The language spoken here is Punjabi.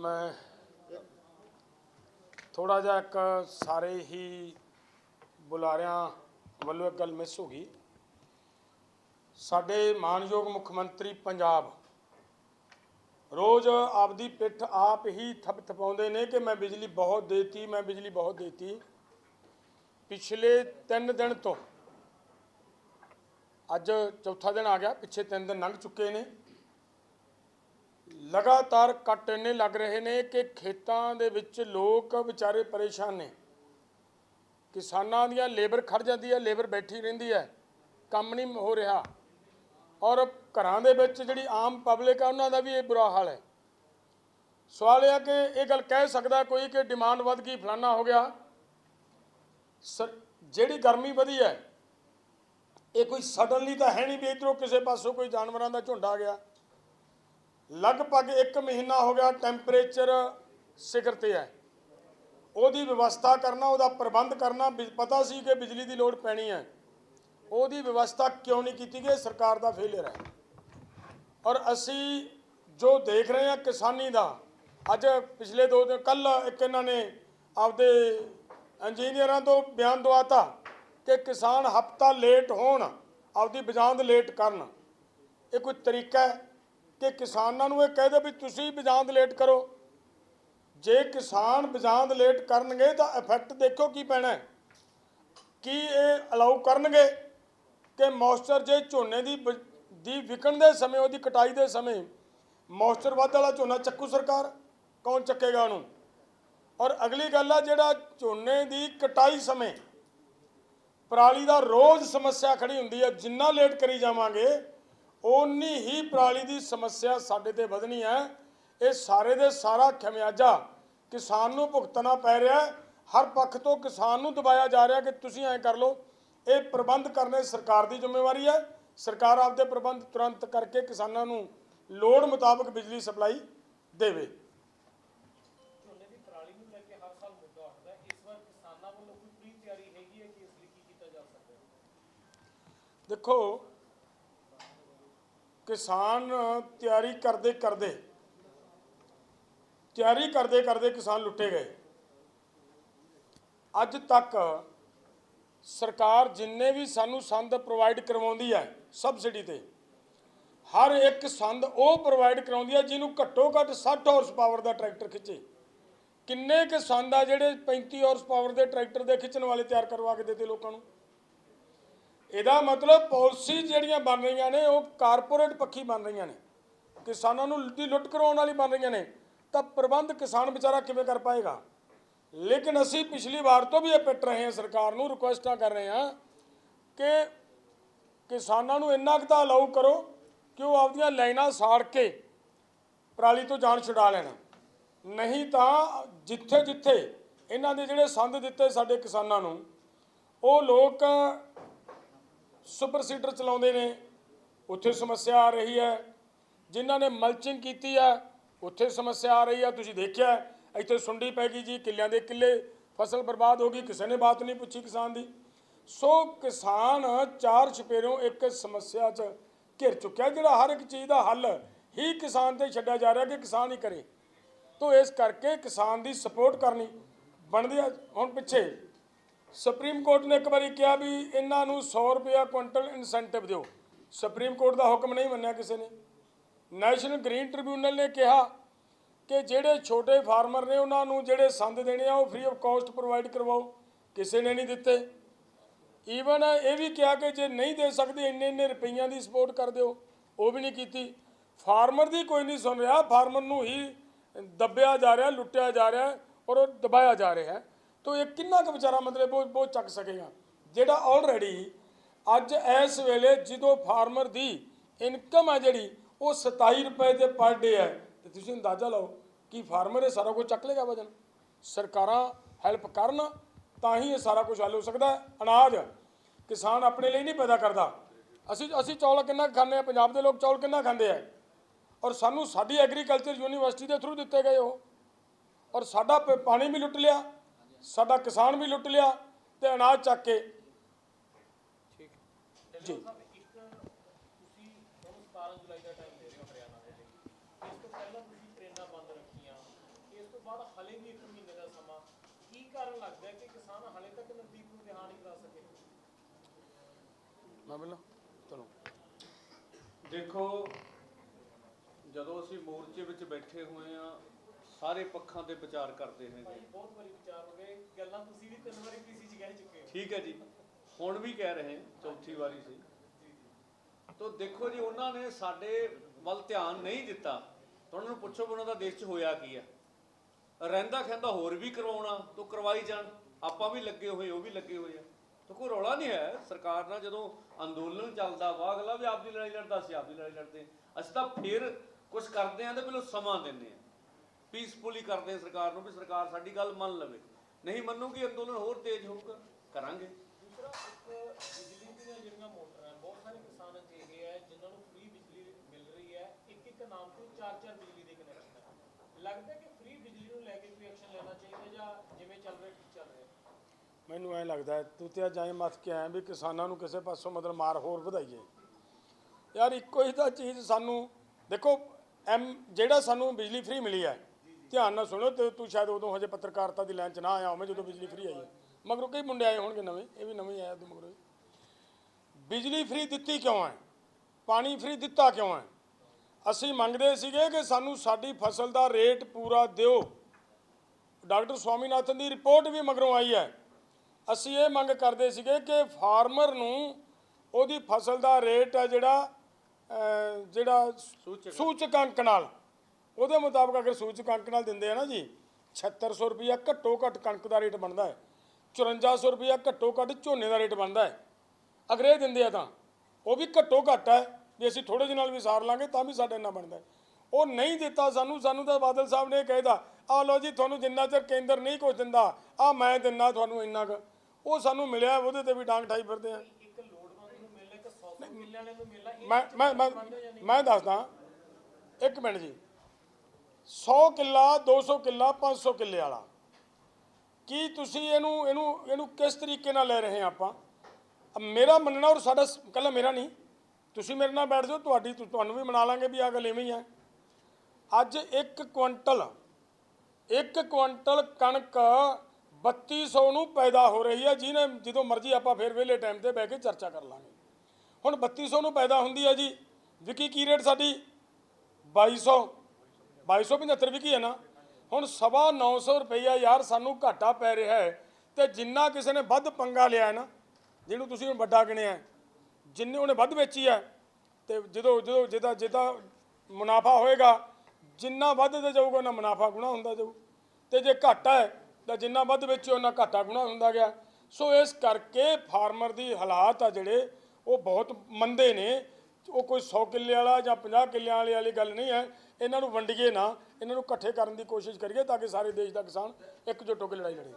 ਮੈਂ ਥੋੜਾ ਜਿਹਾ ਇੱਕ ਸਾਰੇ ਹੀ ਬੁਲਾਰਿਆਂ ਵੱਲੋਂ ਇੱਕ ਗੱਲ ਮਿਸ ਹੋ ਗਈ। ਸਾਡੇ ਮਾਨਯੋਗ ਮੁੱਖ ਮੰਤਰੀ ਪੰਜਾਬ ਰੋਜ਼ ਆਪਦੀ ਪਿੱਠ ਆਪ ਹੀ ਥਪ ਥਪਾਉਂਦੇ ਨੇ ਕਿ ਮੈਂ ਬਿਜਲੀ ਬਹੁਤ ਦੇਤੀ, ਮੈਂ ਬਿਜਲੀ ਬਹੁਤ ਦੇਤੀ। ਪਿਛਲੇ 3 ਦਿਨ ਤੋਂ ਅੱਜ ਚੌਥਾ ਦਿਨ ਆ ਗਿਆ, ਪਿੱਛੇ 3 ਦਿਨ ਲੰਘ ਚੁੱਕੇ ਨੇ। ਲਗਾਤਾਰ ਕੱਟ ਇੰਨੇ ਲੱਗ ਰਹੇ ਨੇ ਕਿ ਖੇਤਾਂ ਦੇ ਵਿੱਚ ਲੋਕ ਵਿਚਾਰੇ ਪਰੇਸ਼ਾਨ ਨੇ। ਕਿਸਾਨਾਂ ਦੀਆਂ ਲੇਬਰ ਖੜ ਜਾਂਦੀ ਹੈ, ਲੇਬਰ ਬੈਠੀ ਰਹਿੰਦੀ ਹੈ, ਕੰਮ ਨਹੀਂ ਹੋ ਰਿਹਾ। ਔਰ ਘਰਾਂ ਦੇ ਵਿੱਚ ਜਿਹੜੀ ਆਮ ਪਬਲਿਕ ਆ, ਉਹਨਾਂ ਦਾ ਵੀ ਇਹ ਬੁਰਾ ਹਾਲ ਹੈ। ਸਵਾਲ ਇਹ ਆ ਕਿ ਇਹ ਗੱਲ ਕਹਿ ਸਕਦਾ ਕੋਈ ਕਿ ਡਿਮਾਂਡ ਵੱਧ ਗਈ, ਫਲਾਨਾ ਹੋ ਗਿਆ। ਸਰ, ਜਿਹੜੀ ਗਰਮੀ ਵਧੀ ਹੈ, ਇਹ ਕੋਈ ਸਡਨਲੀ ਤਾਂ ਹੈ ਨਹੀਂ ਵੀ ਇਧਰੋਂ ਕਿਸੇ ਪਾਸੋਂ ਕੋਈ ਜਾਨਵਰਾਂ ਦਾ ਝੁੰਡ ਆ ਗਿਆ। ਲਗਭਗ 1 ਮਹੀਨਾ ਹੋ ਗਿਆ ਟੈਂਪਰੇਚਰ ਸਿਖਰ ਤੇ ਹੈ। ਉਹਦੀ ਵਿਵਸਥਾ ਕਰਨਾ, ਉਹਦਾ ਪ੍ਰਬੰਧ ਕਰਨਾ, ਬਿ- ਪਤਾ ਸੀ ਕਿ ਬਿਜਲੀ ਦੀ ਲੋੜ ਪੈਣੀ ਹੈ। ਉਹਦੀ ਵਿਵਸਥਾ ਕਿਉਂ ਨਹੀਂ ਕੀਤੀ ਗਈ? ਸਰਕਾਰ ਦਾ ਫੇਲਿਅਰ ਹੈ। ਔਰ ਅਸੀਂ ਜੋ ਦੇਖ ਰਹੇ ਹਾਂ ਕਿਸਾਨੀ ਦਾ, ਅੱਜ ਪਿਛਲੇ ਦੋ ਦਿਨ ਕੱਲ ਇੱਕ ਇਹਨਾਂ ਨੇ ਆਪਦੇ ਇੰਜੀਨੀਅਰਾਂ ਤੋਂ ਬਿਆਨ ਦਵਾਤਾ ਕਿ ਕਿਸਾਨ ਹਫਤਾ ਲੇਟ ਹੋਣ, ਆਪਦੀ ਬਜਾਂਦ ਲੇਟ ਕਰਨ। ਇਹ ਕੋਈ ਤਰੀਕਾ ਹੈ? ਕਿ ਕਿਸਾਨਾਂ ਨੂੰ ਇਹ ਕਹਿ ਕਹਦੇ ਵੀ ਤੁਸੀਂ ਬਿਜਾਂਦ ਲੇਟ ਕਰੋ। ਜੇ ਕਿਸਾਨ ਬਿਜਾਂਦ ਲੇਟ ਕਰਨਗੇ ਤਾਂ ਇਫੈਕਟ ਦੇਖੋ ਕੀ ਪੈਣਾ ਕੀ ਇਹ ਅਲਾਉ ਕਰਨਗੇ ਕਿ ਮੌਇਸਚਰ ਜੇ ਝੋਨੇ ਦੀ ਬ- ਦੀ ਵਿਕਣ ਦੇ ਸਮੇਂ, ਉਹਦੀ ਕਟਾਈ ਦੇ ਸਮੇਂ ਮੌਇਸਚਰ ਵੱਧ ਵਾਲਾ ਝੋਨਾ ਚੱਕੂ ਸਰਕਾਰ, ਕੌਣ ਚੱਕੇਗਾ ਉਹਨੂੰ? ਔਰ ਅਗਲੀ ਗੱਲ ਆ ਜਿਹੜਾ ਝੋਨੇ ਦੀ ਕਟਾਈ ਸਮੇਂ ਪਰਾਲੀ ਦਾ ਰੋਜ਼ ਸਮੱਸਿਆ ਖੜੀ ਹੁੰਦੀ ਹੈ ਜਿੰਨਾ ਲੇਟ ਕਰੀ ਜਾਵਾਂਗੇ ਓਨੀ ਹੀ ਪਰਾਲੀ ਦੀ ਸਮੱਸਿਆ ਸਾਡੇ ਤੇ ਵਧਣੀ ਹੈ। ਇਹ ਸਾਰੇ ਦੇ ਸਾਰਾ ਖਮਿਆਜਾ ਕਿਸਾਨ ਨੂੰ ਭੁਗਤਣਾ ਪੈ ਰਿਹਾ ਹਰ ਪੱਖ ਤੋਂ ਕਿਸਾਨ ਨੂੰ ਦਬਾਇਆ ਜਾ ਰਿਹਾ ਕਿ ਤੁਸੀਂ ਐਂ ਕਰ ਲਓ ਇਹ ਪ੍ਰਬੰਧ ਕਰਨੇ ਸਰਕਾਰ ਦੀ ਜ਼ਿੰਮੇਵਾਰੀ ਹੈ। ਸਰਕਾਰ ਆਪਦੇ ਪ੍ਰਬੰਧ ਤੁਰੰਤ ਕਰਕੇ ਕਿਸਾਨਾਂ ਨੂੰ ਲੋੜ ਮੁਤਾਬਕ ਬਿਜਲੀ ਸਪਲਾਈ ਦੇਵੇ। ਦੇਖੋ ਕਿਸਾਨ ਤਿਆਰੀ ਕਰਦੇ ਕਰਦੇ, ਤਿਆਰੀ ਕਰਦੇ ਕਰਦੇ ਕਿਸਾਨ ਲੁੱਟੇ ਗਏ। ਅੱਜ ਤੱਕ ਸਰਕਾਰ ਜਿੰਨੇ ਵੀ ਸਾਨੂੰ ਸੰਦ ਪ੍ਰੋਵਾਈਡ ਕਰਵਾਉਂਦੀ ਹੈ ਸਬਸਿਡੀ ਤੇ, ਹਰ ਇੱਕ ਸੰਦ ਉਹ ਪ੍ਰੋਵਾਈਡ ਕਰਾਉਂਦੀ ਹੈ ਜਿਹਨੂੰ ਘੱਟੋ ਘੱਟ 60 ਹਾਰਸ ਪਾਵਰ ਦਾ ਟਰੈਕਟਰ ਖਿੱਚੇ। ਕਿੰਨੇ ਕੁ ਸੰਦ ਆ ਜਿਹੜੇ 35 ਹਾਰਸ ਪਾਵਰ ਦੇ ਟਰੈਕਟਰ ਦੇ ਖਿੱਚਣ ਵਾਲੇ ਤਿਆਰ ਕਰਵਾ ਕੇ ਦਿੱਤੇ ਲੋਕਾਂ ਨੂੰ? ਇਹਦਾ ਮਤਲਬ ਪਾਲਿਸੀ ਜਿਹੜੀਆਂ ਬਣ ਰਹੀਆਂ ਨੇ, ਉਹ ਕਾਰਪੋਰੇਟ ਪੱਖੀ ਬਣ ਰਹੀਆਂ ਨੇ। ਕਿਸਾਨਾਂ ਨੂੰ ਲੁੱਟੀ ਲੁੱਟ ਕਰਾਉਣ ਵਾਲੀ ਬਣ ਰਹੀਆਂ ਨੇ। ਤਾਂ ਪ੍ਰਬੰਧ ਕਿਸਾਨ ਵਿਚਾਰਾ ਕਿਵੇਂ ਕਰ ਪਾਏਗਾ? ਲੇਕਿਨ ਅਸੀਂ ਪਿਛਲੀ ਵਾਰ ਤੋਂ ਵੀ ਇਹ ਪਿੱਟ ਰਹੇ ਹਾਂ, ਸਰਕਾਰ ਨੂੰ ਰਿਕੁਐਸਟਾਂ ਕਰ ਰਹੇ ਹਾਂ ਕਿ ਕਿਸਾਨਾਂ ਨੂੰ ਇੰਨਾ ਕੁ ਤਾਂ ਅਲਾਉ ਕਰੋ ਕਿ ਉਹ ਆਪਦੀਆਂ ਲਾਈਨਾਂ ਸਾੜ ਕੇ ਪਰਾਲੀ ਤੋਂ ਜਾਨ ਛੁਡਾ ਲੈਣ। ਨਹੀਂ ਤਾਂ ਜਿੱਥੇ ਜਿੱਥੇ ਇਹਨਾਂ ਦੇ ਜਿਹੜੇ ਸੰਦ ਦਿੱਤੇ ਸਾਡੇ ਕਿਸਾਨਾਂ ਨੂੰ, ਉਹ ਲੋਕ ਸੁਪਰ ਸੀਡਰ ਚਲਾਉਂਦੇ ਨੇ। ਉੱਥੇ ਸਮੱਸਿਆ ਆ ਰਹੀ ਹੈ। ਜਿਨ੍ਹਾਂ ਨੇ ਮਲਚਿੰਗ ਕੀਤੀ ਆ, ਉੱਥੇ ਸਮੱਸਿਆ ਆ ਰਹੀ ਆ। ਤੁਸੀਂ ਦੇਖਿਆ, ਇੱਥੇ ਸੁੰਡੀ ਪੈ ਗਈ ਜੀ, ਕਿੱਲਿਆਂ ਦੇ ਕਿੱਲੇ। ਫਸਲ ਬਰਬਾਦ ਹੋ ਗਈ, ਕਿਸੇ ਨੇ ਬਾਤ ਨਹੀਂ ਪੁੱਛੀ ਕਿਸਾਨ ਦੀ। ਸੋ ਕਿਸਾਨ ਚਾਰ ਛਪੇਰੋਂ ਇੱਕ ਸਮੱਸਿਆ 'ਚ ਘਿਰ ਚੁੱਕਿਆ, ਜਿਹੜਾ ਹਰ ਇੱਕ ਚੀਜ਼ ਦਾ ਹੱਲ ਹੀ ਕਿਸਾਨ ਤੇ ਛੱਡਿਆ ਜਾ ਰਿਹਾ ਕਿ ਕਿਸਾਨ ਹੀ ਕਰੇ। ਤੋ ਇਸ ਕਰਕੇ ਕਿਸਾਨ ਦੀ ਸਪੋਰਟ ਕਰਨੀ ਬਣਦੀ ਆ। ਹੁਣ ਪਿੱਛੇ ਸੁਪਰੀਮ ਕੋਰਟ ਨੇ ਇੱਕ ਵਾਰੀ ਕਿਹਾ ਵੀ ਇਹਨਾਂ ਨੂੰ 100 ਰੁਪਇਆ ਕੁਇੰਟਲ ਇਨਸੈਂਟਿਵ ਦਿਓ। ਸੁਪਰੀਮ ਕੋਰਟ ਦਾ ਹੁਕਮ ਨਹੀਂ ਮੰਨਿਆ ਕਿਸੇ ਨੇ। ਨੈਸ਼ਨਲ ਗ੍ਰੀਨ ਟ੍ਰਿਬਿਊਨਲ ਨੇ ਕਿਹਾ ਕਿ ਜਿਹੜੇ ਛੋਟੇ ਫਾਰਮਰ ਨੇ ਉਹਨਾਂ ਨੂੰ ਜਿਹੜੇ ਸੰਦ ਦੇਣੇ ਆ, ਉਹ ਫ੍ਰੀ ਆਫ ਕਾਸਟ ਪ੍ਰੋਵਾਈਡ ਕਰਵਾਓ। ਕਿਸੇ ਨੇ ਨਹੀਂ ਦਿੱਤੇ। ਈਵਨ ਇਹ ਵੀ ਕਿਹਾ ਕਿ ਜੇ ਨਹੀਂ ਦੇ ਸਕਦੇ, ਇੰਨੇ ਇੰਨੇ ਰੁਪਈਆਂ ਦੀ ਸਪੋਰਟ ਕਰ ਦਿਓ। ਉਹ ਵੀ ਨਹੀਂ ਕੀਤੀ। ਫਾਰਮਰ ਦੀ ਕੋਈ ਨਹੀਂ ਸੁਣ ਰਿਹਾ। ਫਾਰਮਰ ਨੂੰ ਹੀ ਦੱਬਿਆ ਜਾ ਰਿਹਾ, ਲੁੱਟਿਆ ਜਾ ਰਿਹਾ ਔਰ ਉਹ ਦਬਾਇਆ ਜਾ ਰਿਹਾ। ਹੈ ਤੋ ਇਹ ਕਿੰਨਾ ਕੁ ਵਿਚਾਰਾ ਮਤਲਬ ਉਹ ਬਹੁਤ ਚੱਕ ਸਕੇਗਾ। ਜਿਹੜਾ ਆਲਰੇਡੀ ਅੱਜ ਇਸ ਵੇਲੇ ਜਦੋਂ ਫਾਰਮਰ ਦੀ ਇਨਕਮ ਹੈ ਜਿਹੜੀ, ਉਹ 27 ਰੁਪਏ ਦੇ ਪਰ ਡੇ ਹੈ। ਤੇ ਤੁਸੀਂ ਅੰਦਾਜ਼ਾ ਲਾਓ ਕਿ ਫਾਰਮਰ ਇਹ ਸਾਰਾ ਕੁਝ ਚੱਕ ਲੇਗਾ ਵਜਨ। ਸਰਕਾਰਾਂ ਹੈਲਪ ਕਰਨ ਤਾਂ ਹੀ ਇਹ ਸਾਰਾ ਕੁਝ ਹੱਲ ਹੋ ਸਕਦਾ ਅਨਾਜ ਕਿਸਾਨ ਆਪਣੇ ਲਈ ਨਹੀਂ ਪੈਦਾ ਕਰਦਾ। ਅਸੀਂ ਅਸੀਂ ਚੌਲ ਕਿੰਨਾ ਕੁ ਖਾਂਦੇ ਆ ਪੰਜਾਬ ਦੇ ਲੋਕ ਚੌਲ ਕਿੰਨਾ ਖਾਂਦੇ ਆ? ਔਰ ਸਾਨੂੰ ਸਾਡੀ ਐਗਰੀਕਲਚਰ ਯੂਨੀਵਰਸਿਟੀ ਦੇ ਥਰੂ ਦਿੱਤੇ ਗਏ ਉਹ। ਔਰ ਸਾਡਾ ਪ- ਪਾਣੀ ਵੀ ਲੁੱਟ ਲਿਆ। ਸਾਡਾ ਕਿਸਾਨ ਵੀ ਲੁੱਟ ਲਿਆ ਤੇ ਅਨਾਜ ਚੱਕ ਕੇ। ਜੀ ਸਾਹਿਬ ਇੱਕ ਤੁਸੀਂ ਹੁਣ 17 ਜੁਲਾਈ ਦਾ ਟਾਈਮ ਦੇ ਰਹੇ ਹੋ। ਹਰਿਆਣਾ ਦੇ ਲਈ ਇਸ ਤੋਂ ਪਹਿਲਾਂ ਤੁਸੀਂ ਟ੍ਰੇਨਾਂ ਬੰਦ ਰੱਖੀਆਂ ਬਾਅਦ ਹਲੇ ਵੀ ਇੱਕ ਮਹੀਨੇ ਦਾ ਸਮਾਂ ਕੀ ਕਾਰਨ ਲੱਗਦਾ ਹੈ ਕਿ ਕਿਸਾਨ ਹਲੇ ਤੱਕ ਨਜ਼ਦੀਕ ਨੂੰ ਰਿਹਾਅ ਨਹੀਂ ਕਰਾ ਸਕੇ ਮੈਂ ਬੋਲਾਂ ਚਲੋ। ਦੇਖੋ ਜਦੋਂ ਅਸੀਂ ਮੋਰਚੇ ਵਿੱਚ ਬੈਠੇ ਹੋਏ ਆ ਸਾਰੇ ਪੱਖਾਂ ਤੇ ਵਿਚਾਰ ਕਰਦੇ ਭਾਈ ਬਹੁਤ ਵਾਰੀ ਵਿਚਾਰ ਹੋ ਗਏ। ਗੱਲਾਂ ਤੁਸੀਂ ਵੀ ਤਿੰਨ ਵਾਰੀ ਪੀਸੀ ਚ ਕਹਿ ਚੁੱਕੇ ਹੋ। ਠੀਕ ਹੈ ਜੀ। ਹੁਣ ਵੀ ਕਹਿ ਰਹੇ ਚੌਥੀ ਵਾਰੀ ਸੀ। ਤੋ ਦੇਖੋ ਜੀ ਉਹਨਾਂ ਨੇ ਸਾਡੇ ਵੱਲ ਧਿਆਨ ਨਹੀਂ ਦਿੱਤਾ। ਤਾਂ ਉਹਨਾਂ ਨੂੰ ਪੁੱਛੋ ਵੀ ਉਹਨਾਂ ਦਾ ਦੇਸ਼ 'ਚ ਹੋਇਆ ਕੀ ਆ। ਰਹਿੰਦਾ ਖੈਂਦਾ ਹੋਰ ਵੀ ਕਰਵਾਉਣਾ ਤੋ ਕਰਵਾਈ ਜਾਣ। ਆਪਾਂ ਵੀ ਲੱਗੇ ਹੋਏ ਉਹ ਵੀ ਲੱਗੇ ਹੋਏ ਆ। ਤੋ ਕੋਈ ਰੌਲਾ ਨਹੀਂ ਹੈ। ਸਰਕਾਰ ਨਾਲ ਜਦੋਂ ਅੰਦੋਲਨ ਚੱਲਦਾ ਵਾ ਅਗਲਾ ਵੀ ਆਪਦੀ ਲੜਾਈ ਲੜਦਾ ਸੀ ਆਪਦੀ ਲੜਾਈ ਲੜਦੇ ਅਸੀਂ ਤਾਂ ਫਿਰ ਕੁਝ ਕਰਦੇ ਆਂ ਤੇ ਪਹਿਲਾਂ ਸਮਾਂ ਦਿੰਦੇ ਆ ਪੀਸਫੁਲੀ ਕਰਦੇ ਹਾਂ ਸਰਕਾਰ ਨੂੰ ਵੀ ਸਰਕਾਰ ਸਾਡੀ ਗੱਲ ਮੰਨ ਲਵੇ। ਨਹੀਂ ਮੰਨੂਗੀ ਅੰਦੋਲਨ ਹੋਰ ਤੇਜ਼ ਹੋਊਗਾ। ਕਰਾਂਗੇ। ਦੂਸਰਾ ਇੱਕ ਬਿਜਲੀ ਦੀਆਂ ਜਿਹੜੀਆਂ ਮੋਟਰਾਂ ਹੈ, ਬਹੁਤ ਸਾਰੇ ਕਿਸਾਨ ਅਜਿਹੇ ਹੈ ਜਿਨ੍ਹਾਂ ਨੂੰ ਫ੍ਰੀ ਬਿਜਲੀ ਮਿਲ ਰਹੀ ਹੈ ਇੱਕ ਇੱਕ ਨਾਮ ਤੋਂ ਚਾਰ ਚਾਰ ਬਿਜਲੀ ਦੇ ਕਨੈਕਸ਼ਨ ਹੈ। ਲੱਗਦਾ ਕਿ ਫ੍ਰੀ ਬਿਜਲੀ ਨੂੰ ਲੈ ਕੇ ਕੋਈ ਐਕਸ਼ਨ ਲੈਣਾ ਚਾਹੀਦਾ ਜਾਂ ਜਿਵੇਂ ਚੱਲ ਰਿਹਾ ਠੀਕ ਚੱਲ ਰਿਹਾ? ਮੈਨੂੰ ਐ ਲੱਗਦਾ ਹੈ, ਤੂੰ ਤੇ ਜਾਏ ਮੱਥ ਕੇ ਆਇਆ ਵੀ ਕਿਸਾਨਾਂ ਨੂੰ ਕਿਸੇ ਪਾਸੋਂ ਮਤਲਬ ਮਾਰ ਹੋਰ ਵਧਾਈਏ। ਯਾਰ ਇੱਕੋ ਹੀ ਤਾਂ ਚੀਜ਼ ਸਾਨੂੰ ਦੇਖੋ ਐਮ ਜਿਹੜਾ ਸਾਨੂੰ ਬਿਜਲੀ ਫ੍ਰੀ ਮਿਲੀ ਹੈ ਧਿਆਨ ਨਾਲ ਸੁਣੋ ਤੇ ਤੂੰ ਸ਼ਾਇਦ ਉਦੋਂ ਹਜੇ ਪੱਤਰਕਾਰਤਾ ਦੀ ਲਾਈਨ 'ਚ ਨਾ ਆਇਆ ਹੋਵੇਂ ਜਦੋਂ ਬਿਜਲੀ ਫ੍ਰੀ ਆਈ ਮਗਰੋਂ ਕਈ ਮੁੰਡੇ ਆਏ ਹੋਣਗੇ ਨਵੇਂ ਇਹ ਵੀ ਨਵੇਂ ਆਇਆ ਉਦੋਂ ਮਗਰੋਂ। ਬਿਜਲੀ ਫ੍ਰੀ ਦਿੱਤੀ ਕਿਉਂ ਹੈ? ਪਾਣੀ ਫ੍ਰੀ ਦਿੱਤਾ ਕਿਉਂ ਹੈ? ਅਸੀਂ ਮੰਗਦੇ ਸੀਗੇ ਕਿ ਸਾਨੂੰ ਸਾਡੀ ਫਸਲ ਦਾ ਰੇਟ ਪੂਰਾ ਦਿਓ। ਡਾਕਟਰ ਸਵਾਮੀਨਾਥਨ ਦੀ ਰਿਪੋਰਟ ਵੀ ਮਗਰੋਂ ਆਈ ਹੈ। ਅਸੀਂ ਇਹ ਮੰਗ ਕਰਦੇ ਸੀਗੇ ਕਿ ਫਾਰਮਰ ਨੂੰ ਉਹਦੀ ਫਸਲ ਦਾ ਰੇਟ ਹੈ ਜਿਹੜਾ ਜਿਹੜਾ। ਸੂਚਕ ਅੰਕ ਨਾਲ ਉਹਦੇ ਮੁਤਾਬਕ ਅਗਰ ਸੂਚਕ ਅੰਕ ਨਾਲ ਦਿੰਦੇ ਆ ਨਾ ਜੀ 7600 ਰੁਪਇਆ ਘੱਟੋ ਘੱਟ ਕਣਕ ਦਾ ਰੇਟ ਬਣਦਾ ਹੈ। 5400 ਰੁਪਇਆ ਘੱਟੋ ਘੱਟ ਝੋਨੇ ਦਾ ਰੇਟ ਬਣਦਾ ਹੈ। ਅਗਰ ਇਹ ਦਿੰਦੇ ਆ ਤਾਂ ਉਹ ਵੀ ਘੱਟੋ ਘੱਟ ਹੈ ਵੀ ਅਸੀਂ ਥੋੜੇ ਜਿਹੇ ਨਾਲ ਵੀ ਸਾਰ ਲਾਂਗੇ ਤਾਂ ਵੀ ਸਾਡੇ ਇੰਨਾ ਬਣਦਾ। ਉਹ ਨਹੀਂ ਦਿੱਤਾ ਸਾਨੂੰ ਸਾਨੂੰ ਤਾਂ ਬਾਦਲ ਸਾਹਿਬ ਨੇ ਕਹਿਦਾ ਆ ਲਓ ਜੀ ਤੁਹਾਨੂੰ ਜਿੰਨਾ ਚਿਰ ਕੇਂਦਰ ਨਹੀਂ ਕੁਝ ਦਿੰਦਾ ਆ ਮੈਂ ਦਿੰਨਾ ਤੁਹਾਨੂੰ ਇੰਨਾ ਕੁ। ਉਹ ਸਾਨੂੰ ਮਿਲਿਆ ਉਹਦੇ ਤੇ ਵੀ ਡਾਂਗ ਠਾਈ ਫਿਰਦੇ ਆ। ਇੱਕ ਲੋੜਵੰਦ ਨੂੰ ਮਿਲਣਾ ਇੱਕ 100 100 ਕਿੱਲੇ ਵਾਲੇ ਨੂੰ ਮਿਲਣਾ ਇਹ ਮੈਂ ਮੈਂ ਮੈਂ ਮੈਂ ਦੱਸਦਾ ਇੱਕ ਮਿੰਟ ਜੀ। 100 ਕਿੱਲਾ 200 ਕਿੱਲਾ 500 ਕਿੱਲੇ ਵਾਲਾ। ਕੀ ਤੁਸੀਂ ਇਹਨੂੰ ਇਹਨੂੰ ਇਹਨੂੰ ਕਿਸ ਤਰੀਕੇ ਨਾਲ ਲੈ ਰਹੇ ਆ ਆਪਾਂ? ਮੇਰਾ ਮੰਨਣਾ ਔਰ ਸਾਡਾ ਸ- ਇਕੱਲਾ ਮੇਰਾ ਨਹੀਂ। ਤੁਸੀਂ ਮੇਰੇ ਨਾਲ ਬੈਠ ਜਾਓ, ਤੁਹਾਡੀ, ਤੁ- ਤੁਹਾਨੂੰ ਵੀ ਮਨਾ ਲਾਂਗੇ ਵੀ ਆ ਗੱਲ ਇਵੇਂ ਹੀ ਹੈ ਅੱਜ 1 ਕੁਇੰਟਲ 1 ਕੁਇੰਟਲ ਕਣਕ 3200 ਨੂੰ ਪੈਦਾ ਹੋ ਰਹੀ ਹੈ। ਜਿਹਨੇ, ਜਦੋਂ ਮਰਜ਼ੀ ਆਪਾਂ ਫੇਰ ਵਿਹਲੇ ਟਾਈਮ ਤੇ ਬਹਿ ਕੇ ਚਰਚਾ ਕਰ ਲਾਂਗੇ। ਹੁਣ 3200 ਨੂੰ ਪੈਦਾ ਹੁੰਦੀ ਹੈ ਜੀ। ਵਿਕੀ, ਕੀ ਰੇਟ ਸਾਡੀ? 2200 2275 ਵਿਕੀ ਹੈ ਨਾ। ਹੁਣ ਸਵਾ 900 ਰੁਪਈਆ ਯਾਰ ਸਾਨੂੰ ਘਾਟਾ ਪੈ ਰਿਹਾ ਹੈ ਤੇ ਜਿੰਨਾ ਕਿਸੇ ਨੇ ਵੱਧ ਪੰਗਾ ਲਿਆ ਹੈ ਨਾ ਜਿਹਨੂੰ ਤੁਸੀਂ ਹੁਣ ਵੱਡਾ ਗਿਣਿਆ ਹੈ, ਜਿੰਨੇ ਉਹਨੇ ਵੱਧ ਵੇਚੀ ਹੈ ਤੇ ਜਦੋਂ ਜਦੋਂ ਜਿਹਦਾ ਜਿਹਦਾ ਮੁਨਾਫਾ ਹੋਏਗਾ ਜਿੰਨਾ ਵੱਧ ਤੇ ਜਾਊਗਾ ਉਹਨਾਂ ਮੁਨਾਫਾ ਗੁਣਾ ਹੁੰਦਾ ਜਾਊ। ਤੇ ਜੇ ਘਾਟਾ ਹੈ ਤਾਂ ਜਿੰਨਾ ਵੱਧ ਵੇਚੋ ਉਹਨਾਂ ਘਾਟਾ ਗੁਣਾ ਹੁੰਦਾ ਗਿਆ। ਸੋ ਇਸ ਕਰਕੇ ਫਾਰਮਰ ਦੀ ਹਾਲਾਤ ਆ ਜਿਹੜੇ ਉਹ ਬਹੁਤ ਮੰਦੇ ਨੇ। ਉਹ ਕੋਈ 100 ਕਿੱਲੇ ਵਾਲਾ ਜਾਂ 50 ਕਿੱਲਿਆਂ ਵਾਲੇ ਵਾਲੀ ਗੱਲ ਨਹੀਂ ਹੈ। ਇਹਨਾਂ ਨੂੰ ਵੰਡੀਏ ਨਾ। ਇਹਨਾਂ ਨੂੰ ਇਕੱਠੇ ਕਰਨ ਦੀ ਕੋਸ਼ਿਸ਼ ਕਰੀਏ ਤਾਂ ਕਿ ਸਾਰੇ ਦੇਸ਼ ਦਾ ਕਿਸਾਨ ਇਕਜੁੱਟ ਹੋ ਕੇ ਲੜਾਈ ਲੜੇ।